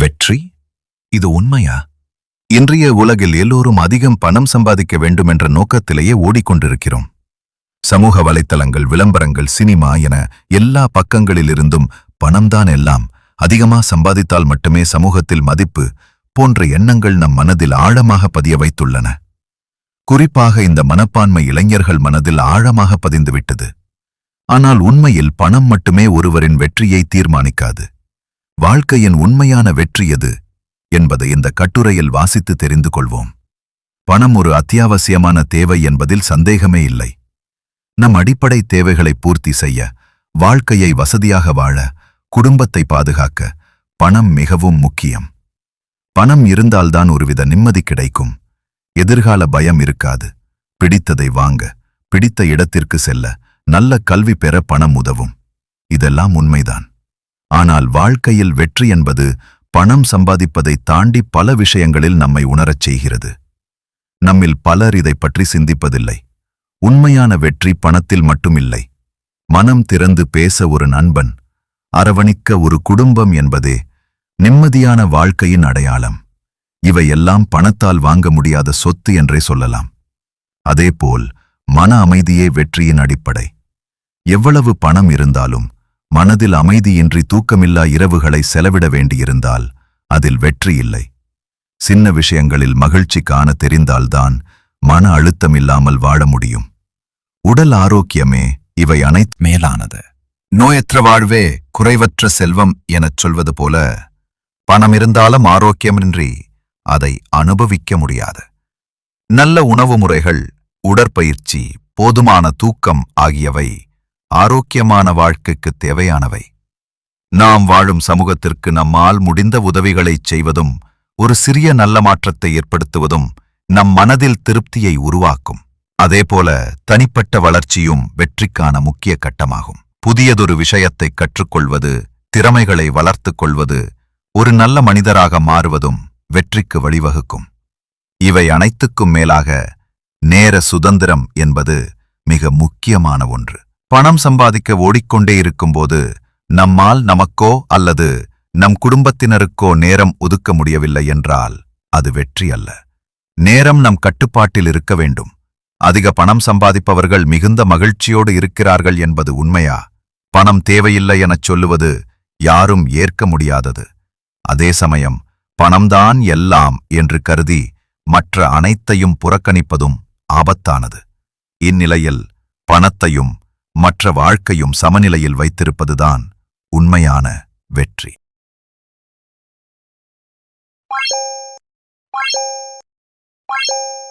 வெற்றி? இது உண்மையா? இன்றைய உலகில் எல்லோரும் அதிகம் பணம் சம்பாதிக்க வேண்டும் என்ற நோக்கத்திலேயே ஓடிக்கொண்டிருக்கிறோம். சமூக வலைத்தளங்கள் விளம்பரங்கள் சினிமா என எல்லா பக்கங்களிலிருந்தும் பணம்தான் எல்லாம். அதிகமா சம்பாதித்தால் மட்டுமே சமூகத்தில் மதிப்பு போன்ற எண்ணங்கள் நம் மனதில் ஆழமாக பதிய வைத்துள்ளன. குறிப்பாக இந்த மனப்பான்மை இளைஞர்கள் மனதில் ஆழமாக பதிந்துவிட்டது. ஆனால் உண்மையில் பணம் மட்டுமே ஒருவரின் வெற்றியை தீர்மானிக்காது. வாழ்க்கையின் உண்மையான வெற்றி எது என்பதை இந்த கட்டுரையில் வாசித்து தெரிந்து கொள்வோம். பணம் ஒரு அத்தியாவசியமான தேவை என்பதில் சந்தேகமே இல்லை. நம் அடிப்படை தேவைகளை பூர்த்தி செய்ய வாழ்க்கையை வசதியாக வாழ குடும்பத்தை பாதுகாக்க பணம் மிகவும் முக்கியம். பணம் இருந்தால்தான் ஒருவித நிம்மதி கிடைக்கும். எதிர்கால பயம் இருக்காது. பிடித்ததை வாங்க பிடித்த இடத்திற்கு செல்ல நல்ல கல்வி பெற பணம் உதவும். இதெல்லாம் உண்மைதான். ஆனால் வாழ்க்கையில் வெற்றி என்பது பணம் சம்பாதிப்பதை தாண்டி பல விஷயங்களில் நம்மை உணரச் செய்கிறது. நம்மில் பலர் இதை பற்றி சிந்திப்பதில்லை. உண்மையான வெற்றி பணத்தில் மட்டுமில்லை. மனம் திறந்து பேச ஒரு நண்பன் அரவணிக்க ஒரு குடும்பம் என்பதே நிம்மதியான வாழ்க்கையின் அடையாளம். இவையெல்லாம் பணத்தால் வாங்க முடியாத சொத்து என்றே சொல்லலாம். அதேபோல் மன அமைதியே வெற்றியின் அடிப்படை. எவ்வளவு பணம் இருந்தாலும் மனதில் அமைதியின்றி தூக்கமில்லா இரவுகளை செலவிட வேண்டியிருந்தால் அதில் வெற்றி இல்லை. சின்ன விஷயங்களில் மகிழ்ச்சி காண தெரிந்தால்தான் மன அழுத்தமில்லாமல் வாழ முடியும். உடல் ஆரோக்கியமே இவை அனைத்து மேலானது. நோயற்ற வாழ்வே குறைவற்ற செல்வம் எனச் சொல்வது போல பணம் இருந்தாலும் ஆரோக்கியமின்றி அதை அனுபவிக்க முடியாது. நல்ல உணவு முறைகள் உடற்பயிற்சி போதுமான தூக்கம் ஆகியவை ஆரோக்கியமான வாழ்க்கைக்கு தேவையானவை. நாம் வாழும் சமூகத்திற்கு நம்மால் முடிந்த உதவிகளைச் செய்வதும் ஒரு சிறிய நல்ல மாற்றத்தை ஏற்படுத்துவதும் நம் மனதில் திருப்தியை உருவாக்கும். அதேபோல தனிப்பட்ட வளர்ச்சியும் வெற்றிக்கான முக்கிய கட்டமாகும். புதியதொரு விஷயத்தைக் கற்றுக்கொள்வது திறமைகளை வளர்த்துக் கொள்வது ஒரு நல்ல மனிதராக மாறுவதும் வெற்றிக்கு வழிவகுக்கும். இவை அனைத்துக்கும் மேலாக நேர சுதந்திரம் என்பது மிக முக்கியமான ஒன்று. பணம் சம்பாதிக்க ஓடிக்கொண்டே இருக்கும்போது நம்மால் நமக்கோ அல்லது நம் குடும்பத்தினருக்கோ நேரம் ஒதுக்க முடியவில்லை என்றால் அது வெற்றி அல்ல. நேரம் நம் கட்டுப்பாட்டில் இருக்க வேண்டும். அதிக பணம் சம்பாதிப்பவர்கள் மிகுந்த மகிழ்ச்சியோடு இருக்கிறார்கள் என்பது உண்மையா? பணம் தேவையில்லை எனச் சொல்லுவது யாரும் ஏற்க முடியாதது. அதே சமயம் பணம்தான் எல்லாம் என்று கருதி மற்ற அனைத்தையும் புறக்கணிப்பதும் ஆபத்தானது. இந்நிலையில் பணத்தையும் மற்ற வாழ்க்கையும் சமநிலையில் வைத்திருப்பதுதான் உண்மையான வெற்றி Bye.